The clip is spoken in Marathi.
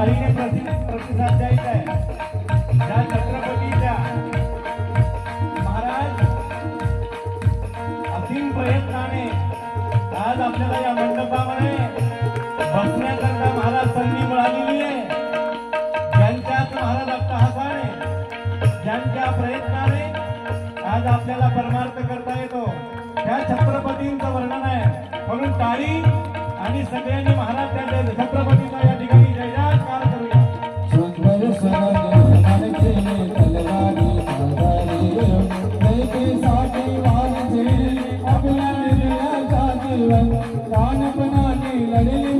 प्रसाद द्यायचा आहे त्या छत्रपतीच्या महाराज असीम प्रयत्नाने आज आपल्याला या मंडपामध्ये बसण्याकरता महाराज संधी मिळालेली आहे ज्यांच्यात महाराज अट्टहास आहे ज्यांच्या प्रयत्नाने आज आपल्याला परमार्थ करता येतो. त्या छत्रपतींचं वर्णन आहे. म्हणून टाळी आणि सगळ्यांनी महाराज Hallelujah.